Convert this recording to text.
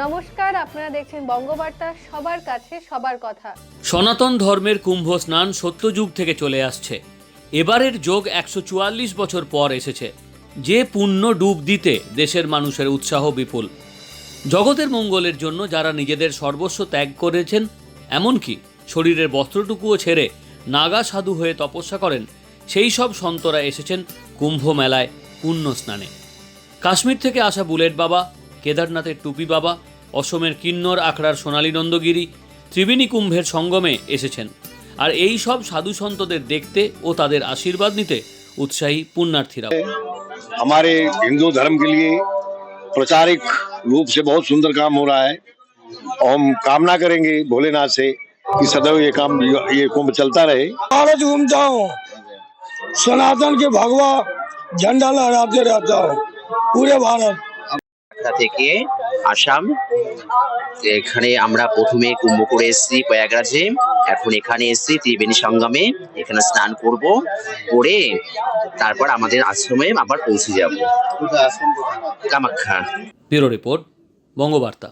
নমস্কার, আপনারা দেখছেন বঙ্গবার্তা, সবার কাছে সবার কথা। সনাতন ধর্মের কুম্ভ স্নান সত্যযুগ থেকে চলে আসছে। এবারের যোগ একশো চুয়াল্লিশ বছর পর এসেছে। যে পুণ্য ডুব দিতে দেশের মানুষের উৎসাহ বিপুল। জগতের মঙ্গলের জন্য যারা নিজেদের সর্বস্ব ত্যাগ করেছেন, এমনকি শরীরের বস্ত্রটুকুও ছেড়ে নাগা সাধু হয়ে তপস্যা করেন, সেই সব সন্তরা এসেছেন কুম্ভ মেলায় পুণ্য স্নানে। কাশ্মীর থেকে আসা বুলেট বাবা কেদারনাথের টুপি বাবা অসমের কিন্নর আখড়ার সোনালী নন্দগিরি ত্রিবেণী কুম্ভের সঙ্গমে এসেছেন আর এই সব সাধু সন্তদের দেখতে ও তাদের আশীর্বাদ নিতে উৎসাহী পুণ্যার্থীরা हमारे हिंदू धर्म के लिए प्रचारिक रूप से बहुत सुंदर काम हो रहा है और हम कामना करेंगे भोलेनाथ से कि सदैव ये काम ये कुंभ चलता रहे भारत घूमता हूँ सनातन के भगवा झंडा लहराते रहता हूँ पूरे भारत ঢাকা থেকে আসাম। এখানে আমরা প্রথমে কুম্ভ করে এসেছি প্রয়াগরাজে। এখন এখানে এসেছি ত্রিবেণী সঙ্গমে। এখানে স্নান করব করে তারপর আমাদের আশ্রমে আবার পৌঁছে যাব। কামাখ্যা। Bureau report Bangabarta.